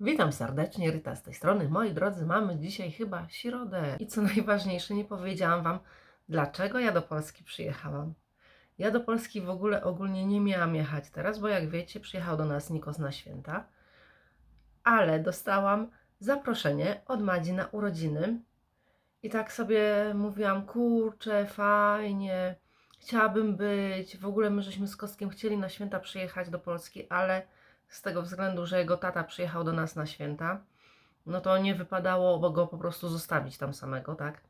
Witam serdecznie, Rita z tej strony. Moi drodzy, mamy dzisiaj chyba środę. I co najważniejsze, nie powiedziałam Wam, dlaczego ja do Polski przyjechałam. Ja do Polski w ogóle ogólnie nie miałam jechać teraz, bo jak wiecie, przyjechał do nas Nikos na święta, ale dostałam zaproszenie od Madzi na urodziny i tak sobie mówiłam, kurczę, fajnie, chciałabym być. W ogóle my żeśmy z Kostkiem chcieli na święta przyjechać do Polski, ale z tego względu, że jego tata przyjechał do nas na święta, no to nie wypadało go po prostu zostawić tam samego, tak?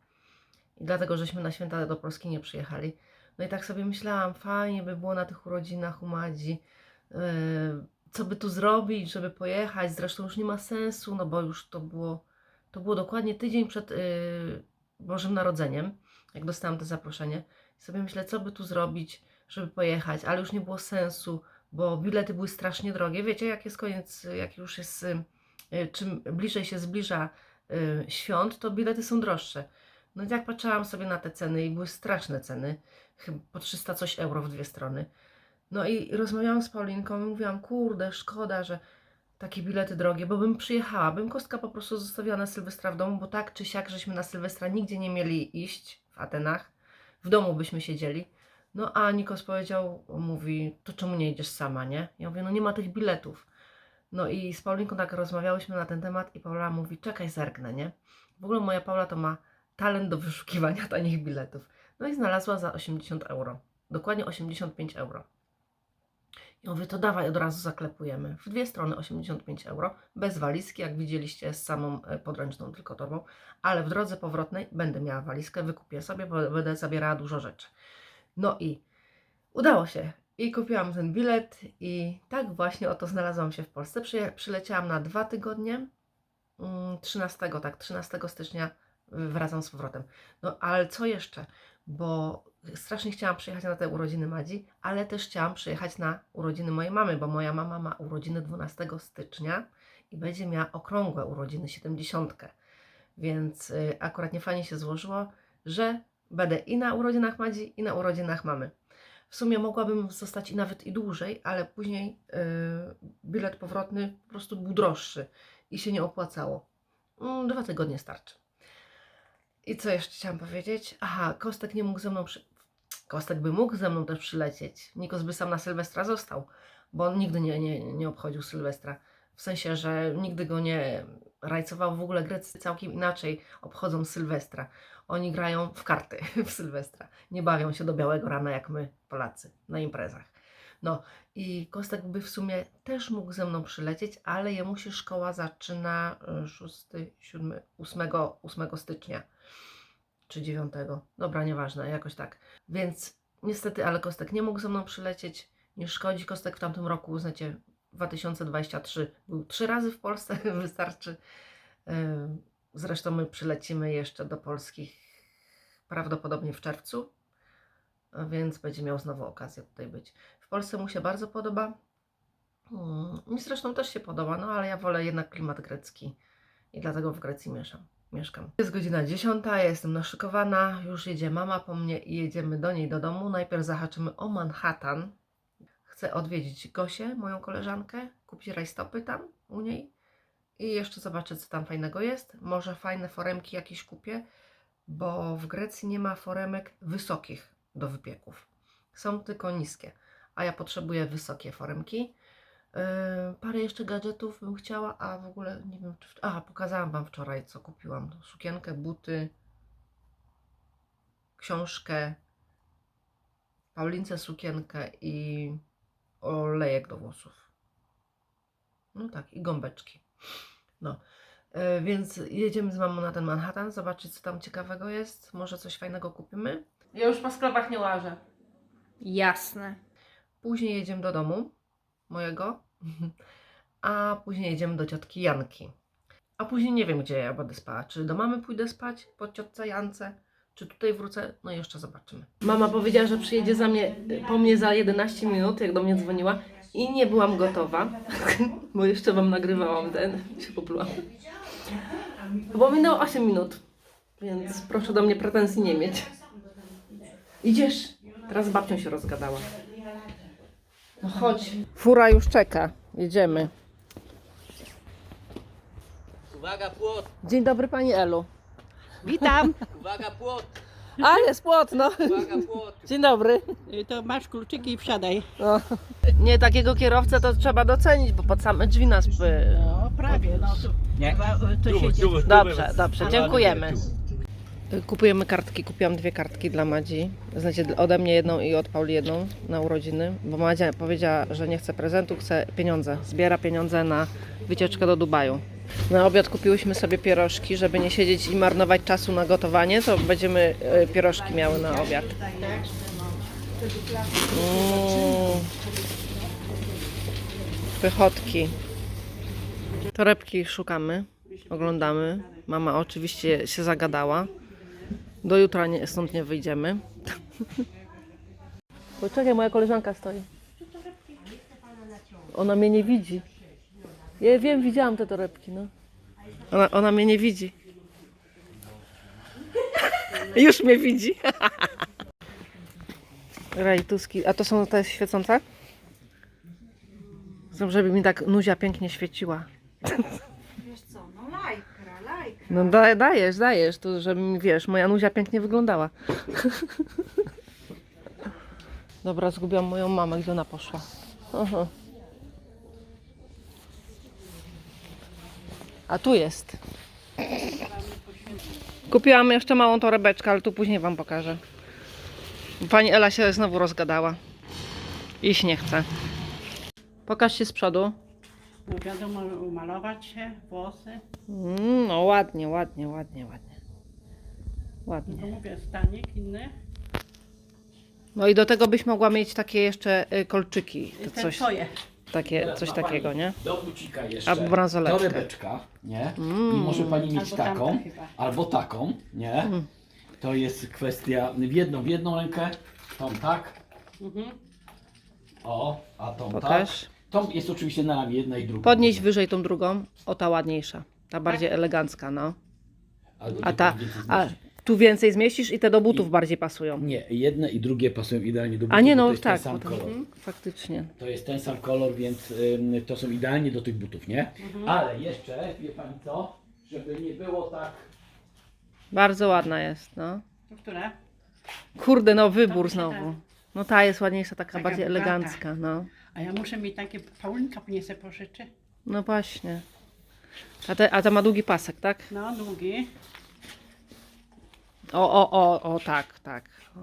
I dlatego, żeśmy na święta do Polski nie przyjechali. No i tak sobie myślałam, fajnie by było na tych urodzinach u Madzi, yy, co by tu zrobić, żeby pojechać. Zresztą już nie ma sensu, no bo już to było, to było dokładnie tydzień przed yy, Bożym Narodzeniem, jak dostałam to zaproszenie. I sobie myślę, co by tu zrobić, żeby pojechać, ale już nie było sensu, bo bilety były strasznie drogie. Wiecie, jak jest koniec, jak już jest, y, czym bliżej się zbliża y, świąt, to bilety są droższe. No i jak patrzyłam sobie na te ceny i były straszne ceny, chyba po 300 coś euro w dwie strony. No i rozmawiałam z Paulinką i mówiłam, kurde, szkoda, że takie bilety drogie, bo bym przyjechała, bym kostka po prostu zostawiła na Sylwestra w domu, bo tak czy siak, żeśmy na Sylwestra nigdzie nie mieli iść w Atenach, w domu byśmy siedzieli. No a Nikos powiedział, mówi, to czemu nie idziesz sama, nie? Ja mówię, no nie ma tych biletów. No i z Paulinką tak rozmawiałyśmy na ten temat i Paula mówi, czekaj, zerknę, nie? W ogóle moja Paula to ma talent do wyszukiwania tanich biletów. No i znalazła za 80 euro. Dokładnie 85 euro. I mówię, to dawaj, od razu zaklepujemy. W dwie strony 85 euro, bez walizki, jak widzieliście, z samą e, podręczną tylko torbą, ale w drodze powrotnej będę miała walizkę, wykupię sobie, bo będę zabierała dużo rzeczy. No i udało się. I kupiłam ten bilet i tak właśnie oto znalazłam się w Polsce. Przyleciałam na dwa tygodnie. Mm, 13, tak, 13 stycznia wracam z powrotem. No ale co jeszcze? Bo strasznie chciałam przyjechać na te urodziny Madzi, ale też chciałam przyjechać na urodziny mojej mamy, bo moja mama ma urodziny 12 stycznia i będzie miała okrągłe urodziny 70. Więc y, akurat nie fajnie się złożyło, że będę i na urodzinach Madzi, i na urodzinach mamy. W sumie mogłabym zostać i nawet i dłużej, ale później yy, bilet powrotny po prostu był droższy i się nie opłacało. Mm, dwa tygodnie starczy. I co jeszcze chciałam powiedzieć? Aha, Kostek nie mógł ze mną przy... Kostek by mógł ze mną też przylecieć. Nikos by sam na Sylwestra został, bo on nigdy nie, nie, nie obchodził Sylwestra. W sensie, że nigdy go nie rajcował. W ogóle Grecy całkiem inaczej obchodzą Sylwestra. Oni grają w karty w Sylwestra. Nie bawią się do białego rana jak my, Polacy, na imprezach. No i Kostek by w sumie też mógł ze mną przylecieć, ale jemu się szkoła zaczyna y, 6, 7, 8, 8 stycznia czy 9. Dobra, nieważne, jakoś tak. Więc niestety, ale Kostek nie mógł ze mną przylecieć. Nie szkodzi. Kostek w tamtym roku, uznacie, 2023 był trzy razy w Polsce, wystarczy. Zresztą my przylecimy jeszcze do Polski prawdopodobnie w czerwcu, więc będzie miał znowu okazję tutaj być. W Polsce mu się bardzo podoba. Mm, Mi zresztą też się podoba, no ale ja wolę jednak klimat grecki i dlatego w Grecji mieszam. Mieszkam. Jest godzina 10, ja jestem naszykowana, już jedzie mama po mnie i jedziemy do niej do domu. Najpierw zahaczymy o Manhattan. Chcę odwiedzić Gosię, moją koleżankę, kupić rajstopy tam u niej i jeszcze zobaczę, co tam fajnego jest. Może fajne foremki jakieś kupię, bo w Grecji nie ma foremek wysokich do wypieków. Są tylko niskie, a ja potrzebuję wysokie foremki. Yy, parę jeszcze gadżetów bym chciała, a w ogóle nie wiem, czy. A, pokazałam Wam wczoraj, co kupiłam: sukienkę, buty, książkę, Paulince sukienkę i olejek do włosów. No tak, i gąbeczki. No, e, więc jedziemy z mamą na ten Manhattan, zobaczyć co tam ciekawego jest. Może coś fajnego kupimy. Ja już po sklepach nie łażę. Jasne. Później jedziemy do domu mojego, a później jedziemy do ciotki Janki. A później nie wiem, gdzie ja będę spała. Czy do mamy pójdę spać po ciotce Jance, czy tutaj wrócę? No i jeszcze zobaczymy. Mama powiedziała, że przyjedzie za mnie, po mnie za 11 minut, jak do mnie dzwoniła i nie byłam gotowa, bo jeszcze Wam nagrywałam ten, się poplułam. Bo minęło 8 minut, więc proszę do mnie pretensji nie mieć. Idziesz? Teraz z babcią się rozgadała. No chodź. Fura już czeka. Jedziemy. Uwaga płot, Dzień dobry Pani Elu. Witam. uwaga płot, A, jest płot, no. uwaga płot. Dzień dobry. Y, To masz kluczyki i wsiadaj. No. Nie, takiego kierowcę to trzeba docenić, bo pod same drzwi nas... By... No prawie, no tu. Nie. Chyba, y, To siedzi. Dobrze, dobrze, dziękujemy. Kupujemy kartki, kupiłam dwie kartki dla Madzi. Znacie, ode mnie jedną i od Pauli jedną na urodziny, bo Madzia powiedziała, że nie chce prezentu, chce pieniądze. Zbiera pieniądze na wycieczkę do Dubaju. Na obiad kupiłyśmy sobie pierożki, żeby nie siedzieć i marnować czasu na gotowanie, to będziemy e, pierożki miały na obiad. Mm. Pychotki. Torebki szukamy, oglądamy. Mama oczywiście się zagadała. Do jutra nie, stąd nie wyjdziemy. Poczekaj, moja koleżanka stoi. Ona mnie nie widzi. Ja wiem, widziałam te torebki, no. Ona, ona mnie nie widzi. Już mnie widzi. Rajtuski. A to są te świecące? Chcę, żeby mi tak nuzia pięknie świeciła. Wiesz co, no lajkra, lajkra. No da, dajesz, dajesz, to żeby mi, wiesz, moja nuzia pięknie wyglądała. Dobra, zgubiłam moją mamę, gdzie ona poszła. Aha. A tu jest. Kupiłam jeszcze małą torebeczkę, ale tu później wam pokażę. Pani Ela się znowu rozgadała. Iść nie chce. Pokaż się z przodu. No wiadomo, umalować się, włosy. Mm, no ładnie, ładnie, ładnie, ładnie. Ładnie. No mówię, stanik inny. No i do tego byś mogła mieć takie jeszcze y, kolczyki. I To coś, twoje. Takie, coś takiego, nie? Do bucika jeszcze. Albo bransoletkę. Torebeczka, nie? Mm. I może pani mieć Albo taką, chyba. albo taką, nie? Mm. To jest kwestia w jedną, w jedną rękę, tą tak, Mhm. o, a tą Pokaż. tak. Tą jest oczywiście na ramię, jedna i druga. Podnieś wyżej tą drugą. O, ta ładniejsza. Ta bardziej elegancka, no. Albo A nie ta, a. tu więcej zmieścisz i te do butów bardziej pasują. Nie, jedne i drugie pasują idealnie do A nie, butów, no to jest tak, ten bo sam to, kolor. mhm, faktycznie. To jest ten sam kolor, więc ym, to są idealnie do tych butów, nie? Mhm. Ale jeszcze, wie pani co? Żeby nie było tak Bardzo ładna jest, no. To która? Kurde, no wybór się znowu. No ta jest ładniejsza, taka Taka bardziej bogata. elegancka, no. A ja muszę mieć takie, Paulinka mnie se pożyczy. No właśnie. A, te, a ta ma długi pasek, tak? No, długi. O, o, o, o, tak, tak. O.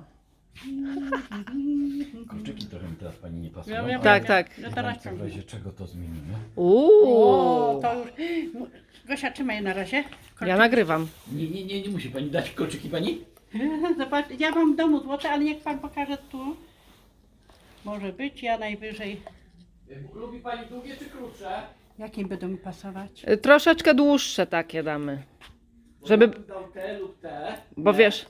kolczyki trochę mi teraz pani nie pasują. Ja, ja, Tak, tak. No teraz w razie czego to zmienimy? O, Uuu. to już. Gosia, trzymaj na razie. Ja nagrywam. Nie, nie, nie, nie musi pani dać kolczyki pani? Zobacz, ja mam w domu złote, ale niech pan pokaże tu. Może być, ja najwyżej. Lubi pani długie czy krótsze? Jakie będą mi pasować? Y, Troszeczkę dłuższe takie damy. Żeby, Ja bym dał te lub te. bo nie? wiesz,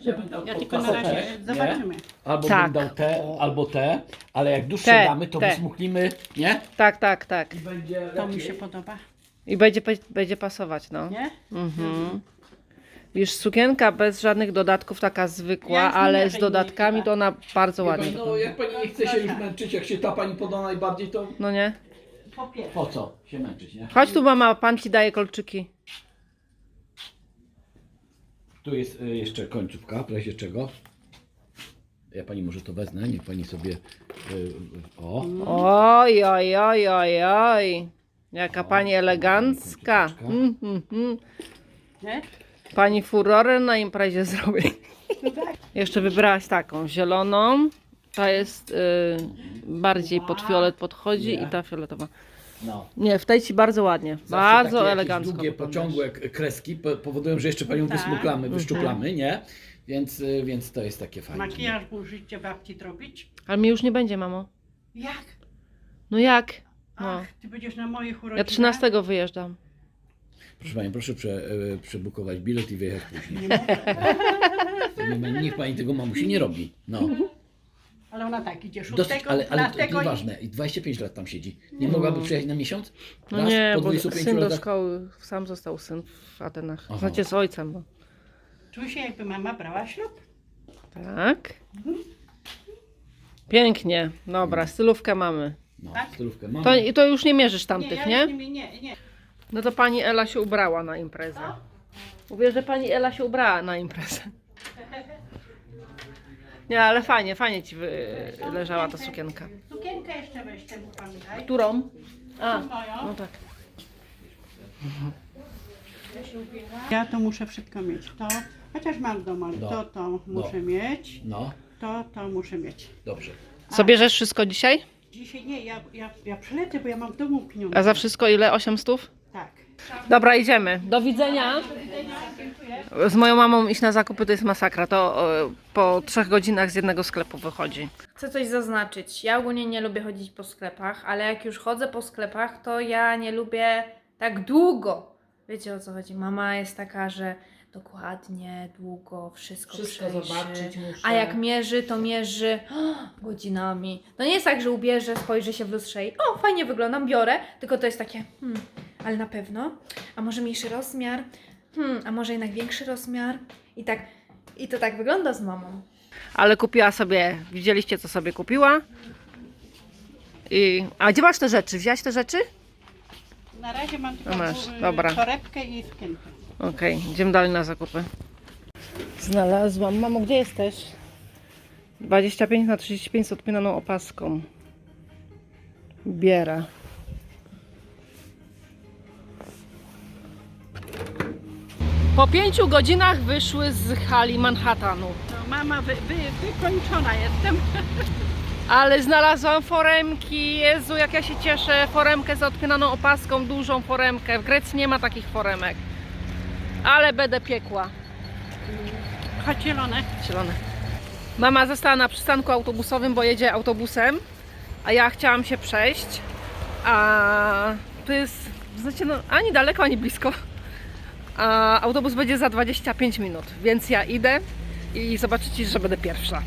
Ja bym dał Ja po tylko na razie nie? zobaczymy. Albo Tak. bym dał te, albo te, ale jak dłuższe Te, damy, to te. wysmuchlimy, nie? tak, tak, tak. I będzie To mi lepiej. się podoba, I będzie, będzie pasować, no. nie? Mhm. Wiesz, sukienka bez żadnych dodatków, taka zwykła, Ja już ale z dodatkami to ona bardzo Wie ładnie pani, no jak pani nie chce się już męczyć, jak się ta pani poda najbardziej, to No nie? Po pierwsze. po co się męczyć, nie? Chodź tu mama, pan ci daje kolczyki. Tu jest y, jeszcze końcówka, w razie czego. Ja pani może to wezmę, niech pani sobie. Y, o, Oj, oj, oj, oj, oj. Jaka pani elegancka. końcóweczka. Mm, mm, mm. Nie? Pani furorę na imprezie zrobi. Jeszcze wybrałaś taką zieloną. Ta jest y, bardziej pod fiolet podchodzi Nie. i ta fioletowa. No. Nie, w tej ci bardzo ładnie. Zawsze bardzo takie elegancko. Długie, wyglądasz. pociągłe k- kreski po- powodują, że jeszcze panią Tak. wysmuklamy, Mhm. wyszczuplamy, nie? Więc, y, więc to jest takie fajne. Makijaż użycie babci zrobić? Ale mi już nie będzie, mamo. Jak? No jak? No. Ach, ty będziesz na moich urodzinach? Ja 13 wyjeżdżam. Proszę Panią, proszę prze, e, przebukować bilet i wyjechać później. Nie ma- Niech Pani tego mamusi nie robi. No. Ale ona tak idzie Dosyć, szóstego, ale, ale to dlatego nieważne. I 25 lat tam siedzi. Nie mogłaby przyjechać na miesiąc? No Raz nie, po bo 25 syn do latach? szkoły, sam został syn w Atenach. Aha. Znaczy z ojcem. Bo. czuj się jakby mama brała ślub. Tak. Pięknie. Dobra, stylówkę mamy. No, Tak? stylówkę mam. To, i to już nie mierzysz Nie, tamtych, ja nie? nie, nie, nie. No to pani Ela się ubrała na imprezę. Mówię, że pani Ela się ubrała na imprezę. Nie, ale fajnie, fajnie ci wy- leżała ta sukienka. Sukienkę jeszcze weź temu pamiętaj. Którą? A, no tak. Ja to muszę wszystko mieć. To, chociaż mam doma, ale No. to, to muszę mieć. No, To, to muszę mieć. dobrze. Co bierzesz wszystko dzisiaj? Dzisiaj nie, ja, ja, ja przylecę, bo ja mam w domu pieniądze. A za wszystko ile? 8 stów? Tak. Dobra, idziemy. Do widzenia. Z moją mamą iść na zakupy to jest masakra. To e, po trzech godzinach z jednego sklepu wychodzi. Chcę coś zaznaczyć. Ja ogólnie nie lubię chodzić po sklepach, ale jak już chodzę po sklepach, to ja nie lubię tak długo. Wiecie o co chodzi? Mama jest taka, że dokładnie, długo, wszystko, Wszystko przejrzy. zobaczyć muszę. A jak mierzy, to mierzy godzinami. To nie jest tak, że ubierze, spojrzy się w lustrze i o, fajnie wyglądam, biorę, tylko to jest takie, hmm, ale na pewno. A może mniejszy rozmiar? Hmm, a może jednak większy rozmiar? I tak, i to tak wygląda z mamą. Ale kupiła sobie, widzieliście co sobie kupiła? I... A gdzie masz te rzeczy? Wziąłeś te rzeczy? Na razie mam tylko No masz, y, dobra. torebkę i sukienkę. Okej, idziemy dalej na zakupy. Znalazłam. Mamo, gdzie jesteś? 25 na 35 z odpinaną opaską. Biera. Po pięciu godzinach wyszły z hali Manhattanu. No, mama, wy, wy, wykończona jestem. Ale znalazłam foremki. Jezu, jak ja się cieszę. Foremkę z odpinaną opaską, dużą foremkę. W Grecji nie ma takich foremek. Ale będę piekła. Chodź zielone. Zielone. Mama została na przystanku autobusowym, bo jedzie autobusem, a ja chciałam się przejść. A tu jest, znacie, no, ani daleko, ani blisko. A autobus będzie za 25 minut, więc ja idę i zobaczycie, że będę pierwsza.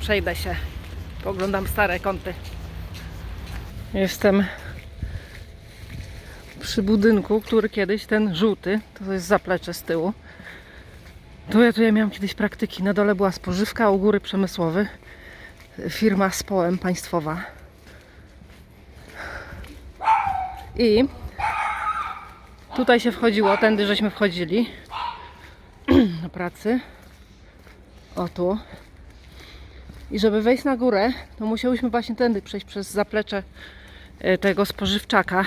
Przejdę się. Poglądam stare kąty. Jestem przy budynku, który kiedyś, ten żółty, to jest zaplecze z tyłu. Tu ja, tu ja miałam kiedyś praktyki. Na dole była spożywka, u góry przemysłowy. Firma z połem państwowa. I tutaj się wchodziło, tędy żeśmy wchodzili do pracy. O tu. I żeby wejść na górę, to musiałyśmy właśnie tędy przejść przez zaplecze e, tego spożywczaka.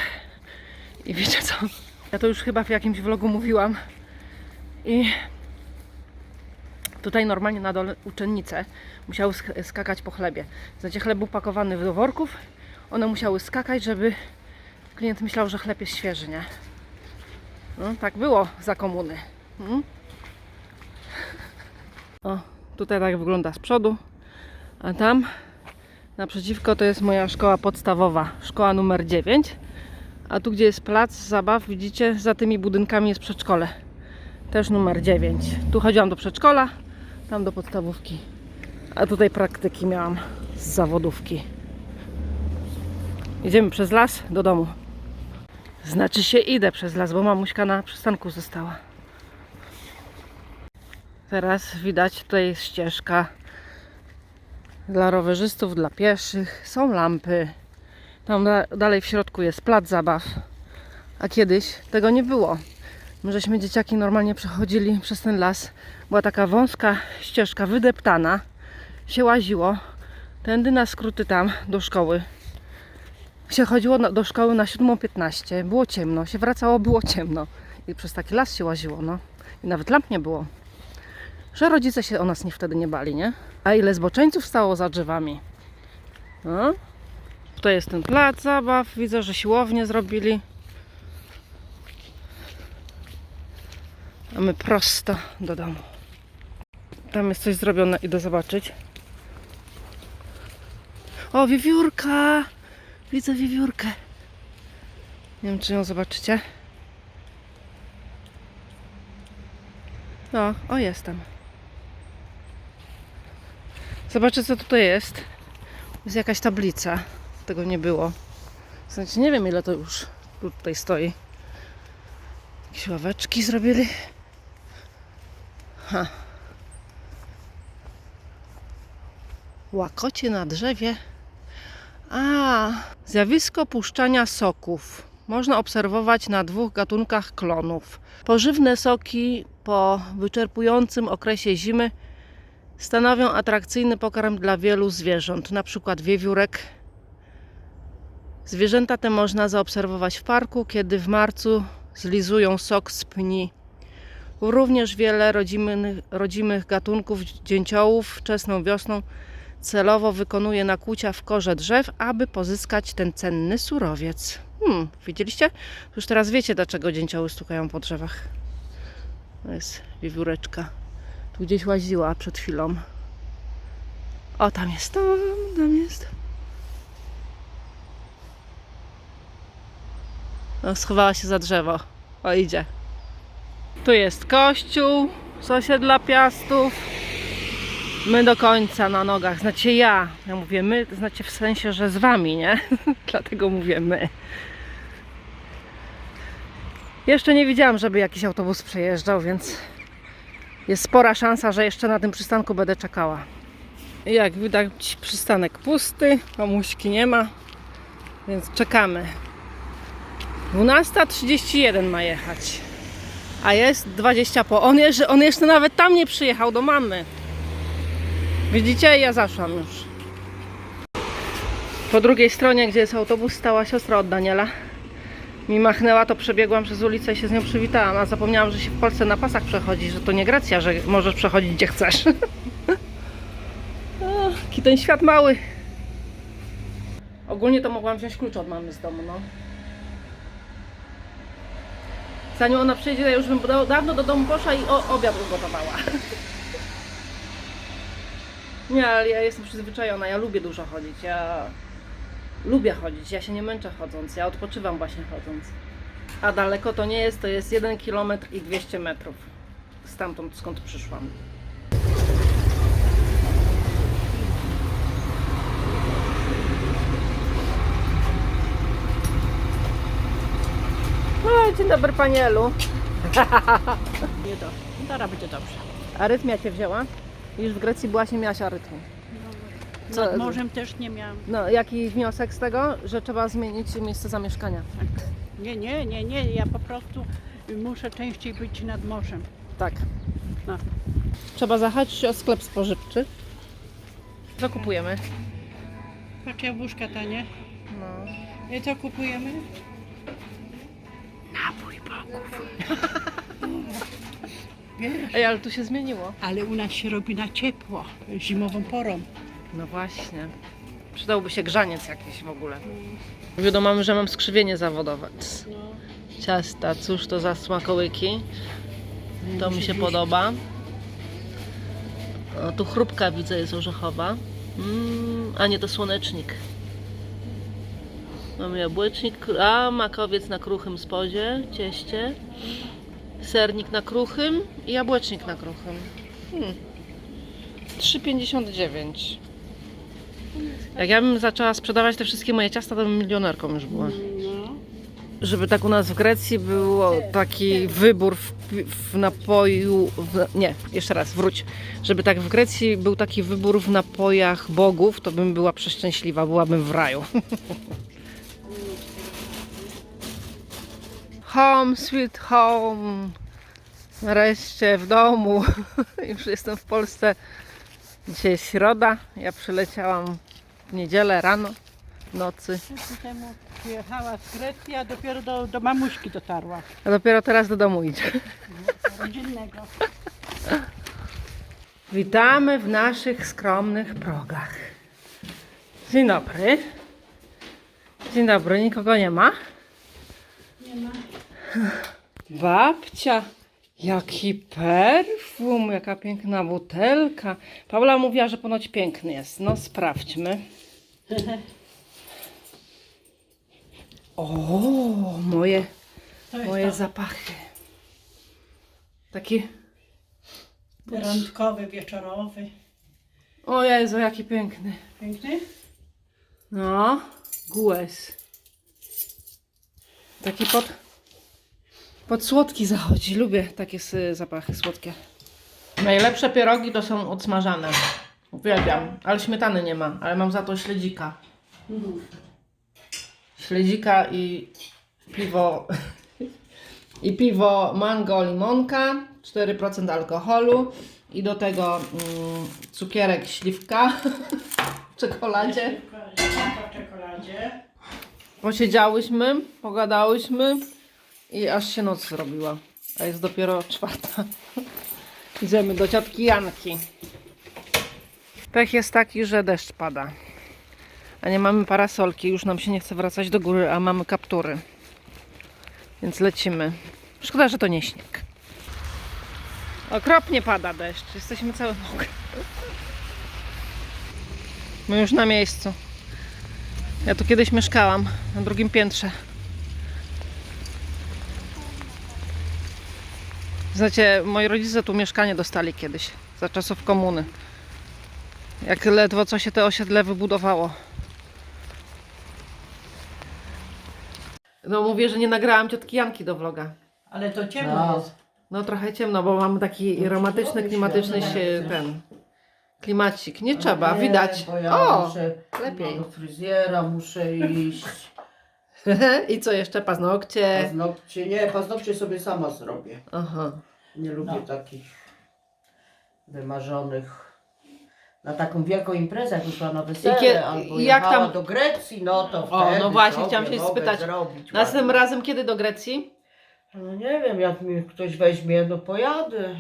I wiecie co? Ja to już chyba w jakimś vlogu mówiłam. I tutaj normalnie na dole uczennice musiały sk- skakać po chlebie. Znacie, chleb był pakowany do worków. One musiały skakać, żeby klient myślał, że chleb jest świeży, nie? No, tak było za komuny. Mm? O, tutaj tak wygląda z przodu. A tam naprzeciwko to jest moja szkoła podstawowa, szkoła numer 9. A tu, gdzie jest plac zabaw, widzicie, za tymi budynkami jest przedszkole. Też numer 9. Tu chodziłam do przedszkola, tam do podstawówki. A tutaj praktyki miałam z zawodówki. Idziemy przez las do domu. Znaczy się idę przez las, bo mamuśka na przystanku została. Teraz widać, tutaj jest ścieżka dla rowerzystów, dla pieszych. Są lampy. Tam da, dalej w środku jest plac zabaw. A kiedyś tego nie było. My żeśmy dzieciaki normalnie przechodzili przez ten las. Była taka wąska ścieżka wydeptana. Się łaziło. Tędy na skróty tam do szkoły. Chodziło do szkoły na 7.15. Było ciemno. Się wracało, było ciemno. I przez taki las się łaziło, no. I nawet lamp nie było. Że rodzice się o nas nie wtedy nie bali, nie? A ile zboczeńców stało za drzewami. No. Tutaj jest ten plac zabaw. Widzę, że siłownię zrobili. A my prosto do domu. Tam jest coś zrobione, idę zobaczyć. O, wiewiórka! Widzę wiewiórkę. Nie wiem, czy ją zobaczycie. No, o, jestem. Zobaczę, co tutaj jest. Jest jakaś tablica. Tego nie było. Znaczy, nie wiem, ile to już tutaj stoi. Jakieś ławeczki zrobili. Ha. Łakocie na drzewie, A, zjawisko puszczania soków można obserwować na dwóch gatunkach klonów. Pożywne soki po wyczerpującym okresie zimy stanowią atrakcyjny pokarm dla wielu zwierząt, np. wiewiórek. Zwierzęta te można zaobserwować w parku, kiedy w marcu zlizują sok z pni. Również wiele rodzimych, rodzimych gatunków dzięciołów wczesną wiosną celowo wykonuje nakłucia w korze drzew, aby pozyskać ten cenny surowiec. Hmm, widzieliście? Już teraz wiecie, dlaczego dzięcioły stukają po drzewach. To jest wiewióreczka. Tu gdzieś łaziła przed chwilą. O, tam jest, tam, tam jest. No, schowała się za drzewo. O, idzie. Tu jest kościół z osiedla Piastów. My do końca na nogach. Znacie ja. Ja mówię my, to znacie w sensie, że z wami, nie? Dlatego mówię my. Jeszcze nie widziałam, żeby jakiś autobus przejeżdżał, więc jest spora szansa, że jeszcze na tym przystanku będę czekała. Jak widać, przystanek pusty, mamuśki nie ma, więc czekamy. 12.31 ma jechać, a jest 20 po. On jeszcze, on jeszcze nawet tam nie przyjechał do mamy. Widzicie, ja zaszłam już. Po drugiej stronie, gdzie jest autobus, stała siostra od Daniela. Mi machnęła, to przebiegłam przez ulicę i się z nią przywitałam, a zapomniałam, że się w Polsce na pasach przechodzi, że to nie Grecja, że możesz przechodzić gdzie chcesz. jaki ten świat mały. Ogólnie to mogłam wziąć klucz od mamy z domu, no. Zanim ona przyjdzie, ja już bym da- dawno do domu poszła i obiad ugotowała. Nie, ale ja jestem przyzwyczajona, ja lubię dużo chodzić, ja lubię chodzić, ja się nie męczę chodząc, ja odpoczywam właśnie chodząc. A daleko to nie jest, to jest 1 km i 200 metrów stamtąd skąd przyszłam. O, dzień dobry panielu. Nie to. Teraz będzie dobrze. Arytmia cię wzięła? Już w Grecji byłaś, nie miałaś arytmu. Co- Nad morzem też nie miałam. No, jaki wniosek z tego, że trzeba zmienić miejsce zamieszkania? Nie, nie, nie, nie. Ja po prostu muszę częściej być nad morzem. Tak. No. Trzeba zahaczyć o sklep spożywczy. Co kupujemy? Patrz, jabłuszka tanie. No. I co kupujemy? Napój bogów. Wiesz, Ej, ale tu się zmieniło. ale u nas się robi na ciepło, zimową porą. No właśnie. Przydałby się grzaniec jakiś w ogóle. Wiadomo, że mam skrzywienie zawodowe. Ciasta, cóż to za smakołyki. To mi się podoba. O, tu chrupka widzę jest orzechowa. Mm, a nie, to słonecznik. Mamy jabłecznik, a makowiec na kruchym spodzie, cieście. Sernik na kruchym i jabłecznik na kruchym. Hmm. 3,59. Jak ja bym zaczęła sprzedawać te wszystkie moje ciasta, to bym milionerką już była. Żeby tak u nas w Grecji było taki wybór w, w napoju. W, nie, jeszcze raz, wróć. Żeby tak w Grecji był taki wybór w napojach bogów, to bym była przeszczęśliwa, byłabym w raju. Home, sweet home. Nareszcie w domu. Już jestem w Polsce. Dzisiaj jest środa. Ja przyleciałam w niedzielę rano, w nocy. Temu przyjechała z Grecji, a dopiero do, do mamuśki dotarła. A dopiero teraz do domu idzie. Rodzinnego. Witamy w naszych skromnych progach. Dzień dobry. Dzień dobry, nikogo nie ma? Nie ma. Babcia, jaki perfum, jaka piękna butelka. Paula mówiła, że ponoć piękny jest. No sprawdźmy. O, moje, moje to. zapachy. Taki, Randkowy, wieczorowy. o Jezu, jaki piękny. Piękny? No, gues. Taki pod, pod słodki zachodzi. Lubię takie zapachy słodkie. Najlepsze pierogi to są odsmażane. Uwielbiam. Ale śmietany nie ma, ale mam za to śledzika. śledzika i piwo i piwo mango limonka 4% alkoholu i do tego mm, cukierek śliwka w czekoladzie. W czekoladzie. Posiedziałyśmy, pogadałyśmy i aż się noc zrobiła. A jest dopiero czwarta. Idziemy do ciotki Janki. Pech jest taki, że deszcz pada. A nie mamy parasolki, już nam się nie chce wracać do góry, a mamy kaptury. Więc lecimy. Szkoda, że to nie śnieg. Okropnie pada deszcz. Jesteśmy całe mokre. My już na miejscu. Ja tu kiedyś mieszkałam na drugim piętrze. Znacie, moi rodzice tu mieszkanie dostali kiedyś, za czasów komuny. Jak ledwo co się te osiedle wybudowało. No mówię, że nie nagrałam ciotki Janki do vloga. Ale to ciemno No. jest. No trochę ciemno, bo mamy taki romantyczny, klimatyczny się, ten klimacik. Nie trzeba, Nie, widać. Bo ja O, muszę lepiej. do fryzjera, muszę iść. I co jeszcze? Paznokcie. Paznokcie, nie, paznokcie sobie sama zrobię. Aha. Nie lubię No. takich wymarzonych. Na taką wielką imprezę, jak już na wesele, I kie- albo jak jechała tam- do Grecji, no to O, wtedy no właśnie, sobie chciałam się mogę spytać. Zrobić Następnym ładnie. razem kiedy do Grecji? No nie wiem, jak mi ktoś weźmie, no pojadę.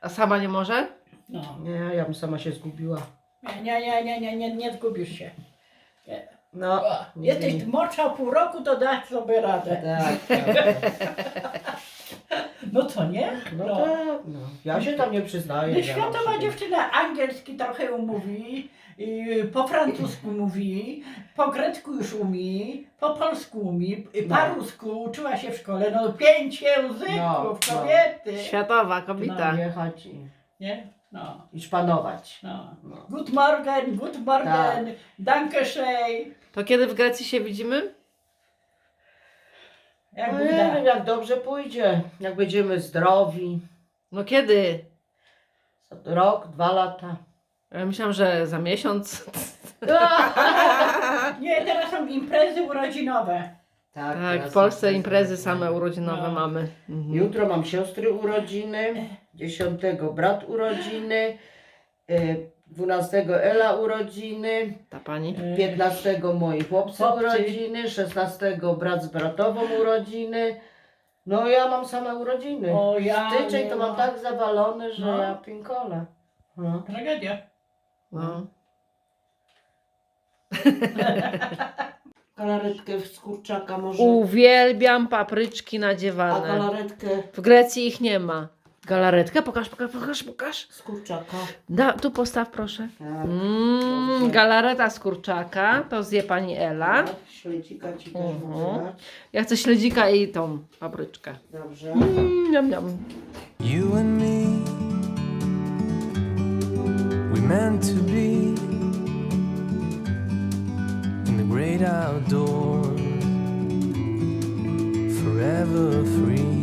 A sama nie może? No. Nie, ja bym sama się zgubiła. Nie, nie, nie, nie, nie, nie, nie zgubisz się. No, nie Jesteś młodsza pół roku, to dasz sobie radę. Tak, tak. No co nie? No, tak, no. Ja się tam nie przyznaję. No, że ja światowa dziewczyna angielski trochę mówi, i po francusku mówi, po grecku już umie, po polsku umie, i po No. rusku uczyła się w szkole. No pięć języków, No, no. kobiety. Światowa kobieta. jechać i, Nie? No, i szpanować. no. No. Good morgen, good morgen, danke schön. To kiedy w Grecji się widzimy? Jak No Bóg nie da. wiem, jak dobrze pójdzie, jak będziemy zdrowi. No kiedy? Za Rok, dwa lata. Ja myślałam, że za miesiąc. Nie, teraz są imprezy urodzinowe. Tak, Tak, teraz w Polsce imprezy same urodzinowe No. mamy. Mhm. Jutro mam siostry urodziny, 10 brat urodziny, y, 12 Ela urodziny, Ta pani. 15 moi chłopcy Chłopcy. urodziny, 16 brat z bratową urodziny. No ja mam same urodziny. O ja. Styczeń to mam ma. tak zawalony, że No. ja pinkola. No. Tragedia. No. Galaretkę z kurczaka może. Uwielbiam papryczki A nadziewane. galaretkę W Grecji ich nie ma. Galaretkę? Pokaż, pokaż, pokaż, pokaż. z kurczaka. Da, tu postaw proszę. Tak. Mmm, Dobrze. galareta z kurczaka, to zje pani Ela. Tak, Śledzika ci też Mhm. dać. Ja chcę śledzika i tą papryczkę. Dobrze. Mm, niam, niam. You and me, we meant to be great outdoors, forever free.